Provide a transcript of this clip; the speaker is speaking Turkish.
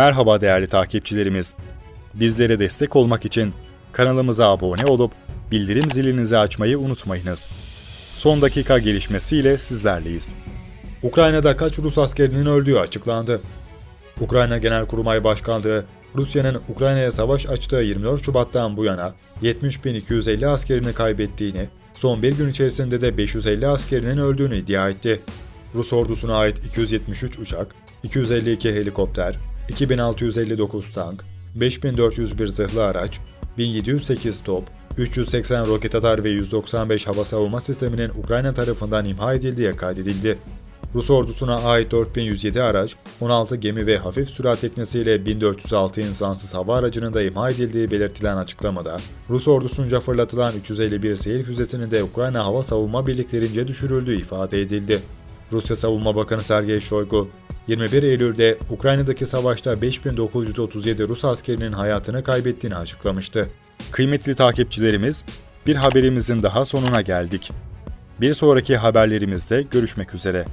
Merhaba değerli takipçilerimiz. Bizlere destek olmak için kanalımıza abone olup bildirim zilinizi açmayı unutmayınız. Son dakika gelişmesiyle sizlerleyiz. Ukrayna'da kaç Rus askerinin öldüğü açıklandı. Ukrayna Genelkurmay Başkanlığı, Rusya'nın Ukrayna'ya savaş açtığı 24 Şubat'tan bu yana 70.250 askerini kaybettiğini, son bir gün içerisinde de 550 askerinin öldüğünü iddia etti. Rus ordusuna ait 273 uçak, 252 helikopter, 2659 tank, 5401 zırhlı araç, 1708 top, 380 roket atar ve 195 hava savunma sisteminin Ukrayna tarafından imha edildiği kaydedildi. Rus ordusuna ait 4107 araç, 16 gemi ve hafif sürat teknesiyle 1406 insansız hava aracının da imha edildiği belirtilen açıklamada, Rus ordusunca fırlatılan 351 seyir füzesinin de Ukrayna Hava Savunma Birliklerince düşürüldüğü ifade edildi. Rusya Savunma Bakanı Sergey Shoigu, 21 Eylül'de Ukrayna'daki savaşta 5937 Rus askerinin hayatını kaybettiğini açıklamıştı. Kıymetli takipçilerimiz, bir haberimizin daha sonuna geldik. Bir sonraki haberlerimizde görüşmek üzere.